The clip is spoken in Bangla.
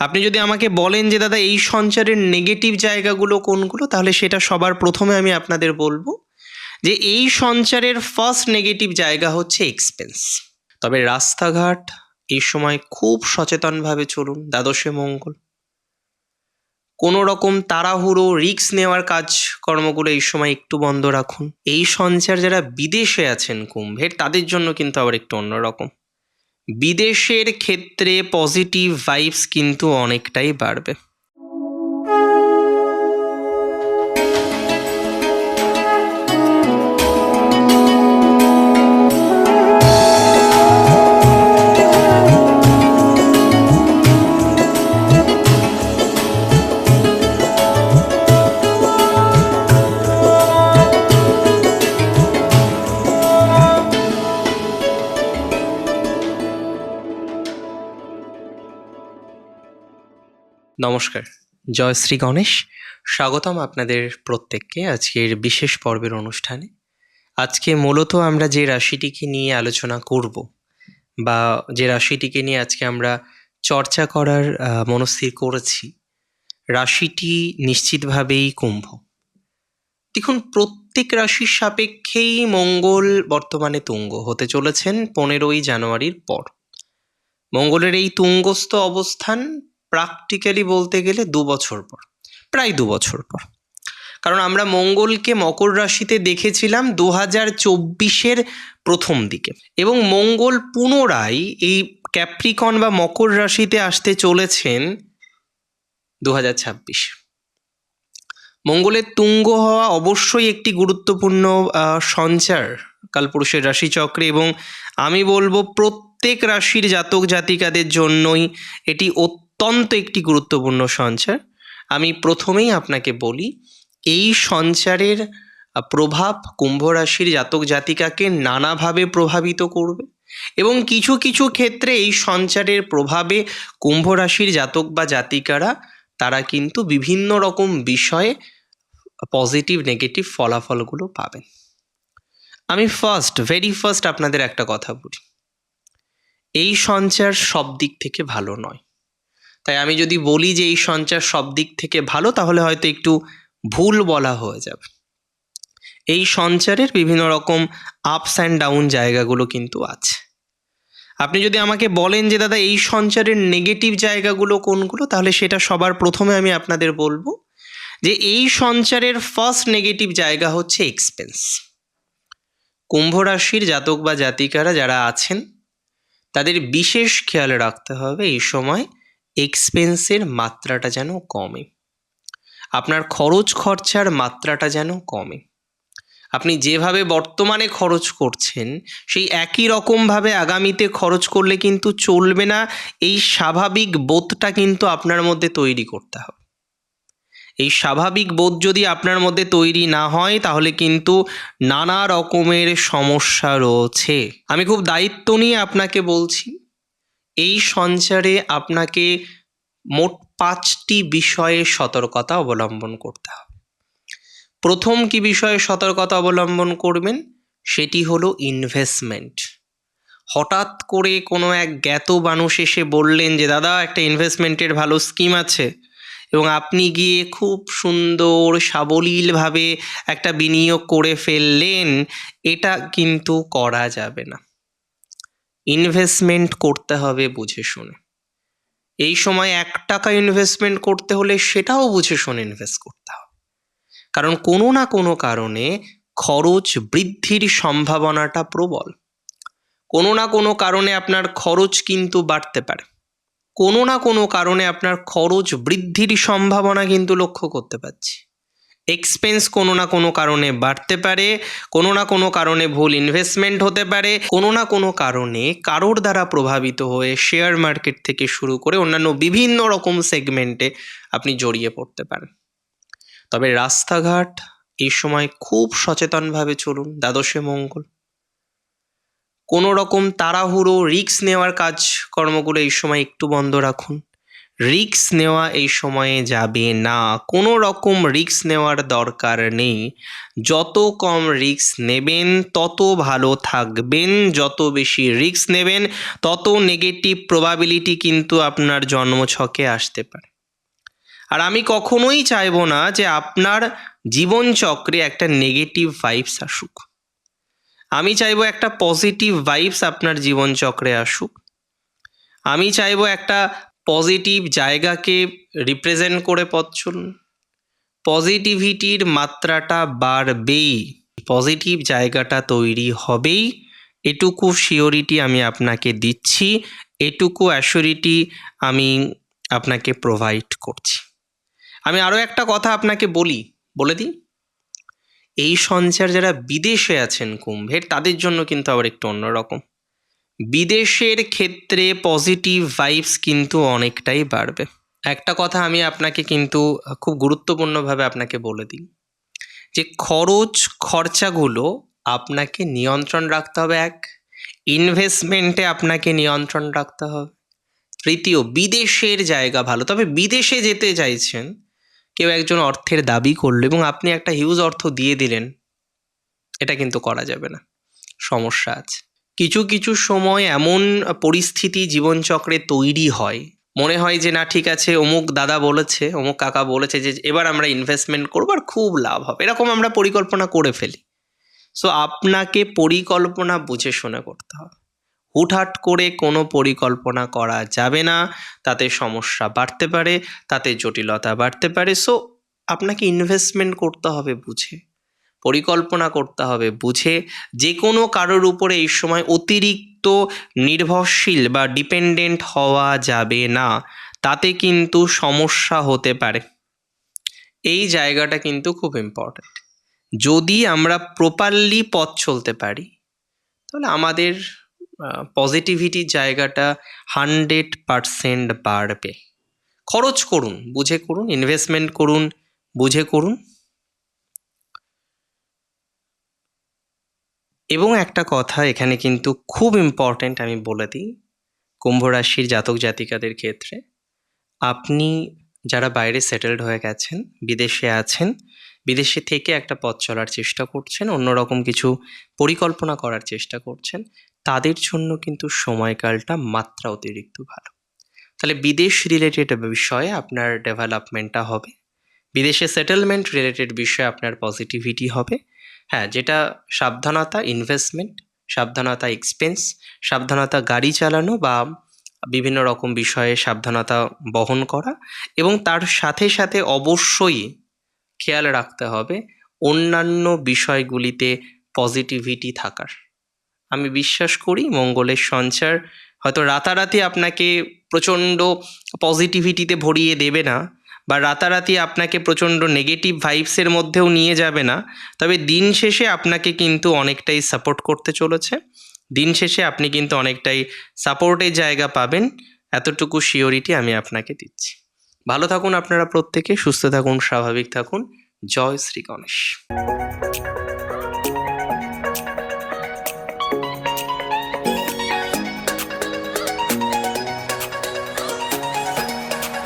আপনি যদি আমাকে বলেন যে, দাদা, এই সঞ্চারের নেগেটিভ জায়গাগুলো কোনগুলো? তাহলে সেটা সবার প্রথমে আমি আপনাদের বলব যে, এই সঞ্চারের ফার্স্ট নেগেটিভ জায়গা হচ্ছে এক্সপেন্স তবে রাস্তাঘাট এই সময় খুব সচেতনভাবে চলুন, দ্বাদশে মঙ্গল। কোনো রকম তাড়াহুড়ো রিস্ক নেওয়ার কাজ কর্মগুলো এই সময় একটু বন্ধ রাখুন। এই সঞ্চার যারা বিদেশে আছেন কুম্ভের, তাদের জন্য কিন্তু আবার একটু অন্যরকম। বিদেশের ক্ষেত্রে পজিটিভ ভাইবস কিন্তু অনেকটাই বাড়বে। নমস্কার। জয় শ্রী গণেশ। স্বাগতম আপনাদের প্রত্যেককে আজকের বিশেষ পর্বের অনুষ্ঠানে। আজকে মূলত আমরা যে রাশিটিকে নিয়ে আলোচনা করব বা যে রাশিটিকে নিয়ে আজকে আমরা চর্চা করার মনস্থির করেছি, রাশিটি নিশ্চিতভাবেই কুম্ভ। দেখুন, প্রত্যেক রাশির সাপেক্ষেই মঙ্গল বর্তমানে তুঙ্গ হতে চলেছেন পনেরোই জানুয়ারির পর। মঙ্গলের এই তুঙ্গস্থ অবস্থান প্র্যাকটিক্যালি বলতে গেলে দু বছর পর, প্রায় দু বছর পর। কারণ আমরা মঙ্গলকে মকর রাশিতে দেখেছিলাম দু হাজার চব্বিশের প্রথম দিকে এবং মঙ্গল পুনরায় এই ক্যাপ্রিকন বা মকর রাশিতে আসতে চলেছেন দু হাজার ছাব্বিশ। মঙ্গলের তুঙ্গ হওয়া অবশ্যই একটি গুরুত্বপূর্ণ সঞ্চার কালপুরুষের রাশিচক্রে এবং আমি বলব প্রত্যেক রাশির জাতক জাতিকাদের জন্যই এটি অত্যন্ত একটি গুরুত্বপূর্ণ সঞ্চার। আমি প্রথমেই আপনাকে বলি, এই সঞ্চারের প্রভাব কুম্ভ রাশির জাতক জাতিকাকে নানাভাবে প্রভাবিত করবে এবং কিছু কিছু ক্ষেত্রে এই সঞ্চারের প্রভাবে কুম্ভ রাশির জাতক বা জাতিকারা, তারা কিন্তু বিভিন্ন রকম বিষয়ে পজিটিভ নেগেটিভ ফলাফলগুলো পাবেন। আমি ফার্স্ট ভেরি ফার্স্ট আপনাদের একটা কথা বলি। এই সঞ্চার সব দিক থেকে ভালো নয়। তাই আমি যদি বলি যে এই সঞ্চার সব দিক থেকে ভালো, তাহলে হয়তো একটু ভুল বলা হয়ে যাবে। এই সঞ্চারের বিভিন্ন রকম আপস অ্যান্ড ডাউন জায়গাগুলো কিন্তু আছে। আপনি যদি আমাকে বলেন যে, দাদা, এই সঞ্চারের নেগেটিভ জায়গাগুলো কোনগুলো? তাহলে সেটা সবার প্রথমে আমি আপনাদের বলব যে, এই সঞ্চারের ফার্স্ট নেগেটিভ জায়গা হচ্ছে এক্সপেন্স কুম্ভ রাশির জাতক বা জাতিকারা যারা আছেন, তাদের বিশেষ খেয়াল রাখতে হবে এই সময় এক্সপেন্সের মাত্রাটা যেন কমে। আপনার খরচ খরচার মাত্রাটা যেন কমে। আপনি যেভাবে বর্তমানে খরচ করছেন, সেই একই রকমভাবে আগামীতে খরচ করলে কিন্তু চলবে না, এই স্বাভাবিক বোধটা কিন্তু আপনার মধ্যে তৈরি করতে হবে। এই স্বাভাবিক বোধ যদি আপনার মধ্যে তৈরি না হয়, তাহলে কিন্তু নানা রকমের সমস্যা রয়েছে। আমি খুব দায়িত্ব নিয়ে আপনাকে বলছি এই সঞ্চারে আপনাকে মোট পাঁচটি বিষয়ে সতর্কতা অবলম্বন করতে হবে। প্রথম কি বিষয়ে সতর্কতা অবলম্বন করবেন? সেটি হলো ইনভেস্টমেন্ট হঠাৎ করে কোনো এক জ্ঞাত মানুষ এসে বললেন যে, দাদা, একটা ইনভেস্টমেন্টের ভালো স্কিম আছে এবং আপনি গিয়ে খুব সুন্দর সাবলীলভাবে একটা বিনিয়োগ করে ফেললেন, এটা কিন্তু করা যাবে না। ইনভেস্টমেন্ট করতে হবে বুঝে শুনে। এই সময় এক টাকা ইনভেস্টমেন্ট করতে হলে সেটাও বুঝে শুনে ইনভেস্ট করতে হবে। কারণ কোনো না কোনো কারণে খরচ বৃদ্ধির সম্ভাবনাটা প্রবল। কোনো না কোনো কারণে আপনার খরচ কিন্তু বাড়তে পারে। কোনো না কোনো কারণে আপনার খরচ বৃদ্ধির সম্ভাবনা কিন্তু লক্ষ্য করতে পারছি। এক্সপেন্স কোনো না কোনো কারণে বাড়তে পারে, কোনো না কোনো কারণে ভুল ইনভেস্টমেন্ট হতে পারে, কোনো না কোনো কারণে কারোর দ্বারা প্রভাবিত হয়ে শেয়ার মার্কেট থেকে শুরু করে অন্যান্য বিভিন্ন রকম সেগমেন্টে আপনি জড়িয়ে পড়তে পারেন। তবে রাস্তাঘাট এই সময় খুব সচেতনভাবে চলুন, দ্বাদশে মঙ্গল। কোনো রকম তাড়াহুড়ো রিস্ক নেওয়ার কাজ কর্মগুলো এই সময় একটু বন্ধ রাখুন। রিস্ক নেওয়া এই সময়ে যাবে না। কোনো রকম রিস্ক নেওয়ার দরকার নেই। যত কম রিস্ক নেবেন, তত ভালো থাকবেন। যত বেশি রিক্স নেবেন, তত নেগেটিভ প্রবাবিলিটি কিন্তু আপনার জন্মছকে আসতে পারে। আর আমি কখনোই চাইব না যে আপনার জীবনচক্রে একটা নেগেটিভ ভাইবস আসুক। আমি চাইব একটা পজিটিভ ভাইবস আপনার জীবনচক্রে আসুক। আমি চাইব একটা পজিটিভ জায়গাকে রিপ্রেজেন্ট করে পথ পজিটিভিটির মাত্রাটা বাড়বেই। পজিটিভ জায়গাটা তৈরি হবেই। এটুকু শিওরিটি আমি আপনাকে দিচ্ছি, এটুকু অ্যাসিওরিটি আমি আপনাকে প্রোভাইড করছি। আমি আরও একটা কথা আপনাকে বলি, বলে দিই। এই সঞ্চার যারা বিদেশে আছেন কুম্ভের, তাদের জন্য কিন্তু আবার একটু অন্যরকম। বিদেশের ক্ষেত্রে পজিটিভ ভাইবস কিন্তু অনেকটাই বাড়বে। একটা কথা আমি আপনাকে কিন্তু খুব গুরুত্বপূর্ণভাবে আপনাকে বলে দিই, যে খরচ খরচাগুলো আপনাকে নিয়ন্ত্রণ রাখতে হবে এক ইনভেস্টমেন্টে আপনাকে নিয়ন্ত্রণ রাখতে হবে। তৃতীয়, বিদেশের জায়গা ভালো, তবে বিদেশে যেতে চাইছেন, কেউ একজন অর্থের দাবি করল এবং আপনি একটা হিউজ অর্থ দিয়ে দিলেন, এটা কিন্তু করা যাবে না। সমস্যা আছে। কিছু কিছু সময় এমন পরিস্থিতি জীবনচক্রে তৈরি হয়। মনে হয় যে, না, ঠিক আছে, অমুক দাদা বলেছে, অমুক কাকা বলেছে যে, এবার আমরা ইনভেস্টমেন্ট করব আর খুব লাভ হবে। এরকম আমরা পরিকল্পনা করে ফেলি। সো আপনাকে পরিকল্পনা বুঝে শুনে করতে হবে। হুটহাট করে কোনো পরিকল্পনা করা যাবে না, তাতে সমস্যা বাড়তে পারে, তাতে জটিলতা বাড়তে পারে। সো আপনাকে ইনভেস্টমেন্ট করতে হবে বুঝে। পরিকল্পনা করতে হবে, বুঝে যে কোনো কারোর উপরে এই সময় অতিরিক্ত নির্ভরশীল বা ডিপেন্ডেন্ট হওয়া যাবে না, তাতে কিন্তু সমস্যা হতে পারে। এই জায়গাটা কিন্তু খুব ইম্পর্ট্যান্ট যদি আমরা প্রপারলি পথ চলতে পারি, তাহলে আমাদের পজিটিভিটির জায়গাটা হান্ড্রেড পারসেন্ট বাড়বে। খরচ করুন, বুঝে করুন ইনভেস্টমেন্ট করুন, বুঝে করুন। এবং একটা কথা এখানে কিন্তু খুব ইম্পর্ট্যান্ট আমি বলে দিই, কুম্ভ রাশির জাতক জাতিকাদের ক্ষেত্রে। আপনি যারা বাইরে সেটেলড হয়ে গেছেন, বিদেশে আছেন, বিদেশে থেকে একটা পথ চলার চেষ্টা করছেন, অন্যরকম কিছু পরিকল্পনা করার চেষ্টা করছেন, তাদের জন্য কিন্তু সময়কালটা মাত্রা অতিরিক্ত ভালো। তাহলে বিদেশ রিলেটেড বিষয়ে আপনার ডেভেলপমেন্টটা হবে, বিদেশে সেটেলমেন্ট রিলেটেড বিষয়ে আপনার পজিটিভিটি হবে হ্যাঁ যেটা সাবধানতা ইনভেস্টমেন্ট সাবধানতা এক্সপেন্স সাবধানতা গাড়ি চালানো বা বিভিন্ন রকম বিষয়ে সাবধানতা বহন করা এবং তার সাথে সাথে অবশ্যই খেয়াল রাখতে হবে অন্যান্য বিষয়গুলিতে পজিটিভিটি থাকার। আমি বিশ্বাস করি মঙ্গলের সঞ্চার হয়তো রাতারাতি আপনাকে প্রচণ্ড পজিটিভিটিতে ভরিয়ে দেবে না। বা রাতারাতি আপনাকে প্রচণ্ড নেগেটিভ ভাইবসের মধ্যেও নিয়ে যাবে না। তবে দিন শেষে আপনাকে কিন্তু অনেকটাই সাপোর্ট করতে চলেছে। দিন শেষে আপনি কিন্তু অনেকটাই সাপোর্টের জায়গা পাবেন। এতটুকু শিওরিটি আমি আপনাকে দিচ্ছি। ভালো থাকুন আপনারা প্রত্যেকে, সুস্থ থাকুন, স্বাভাবিক থাকুন। জয় শ্রী গণেশ।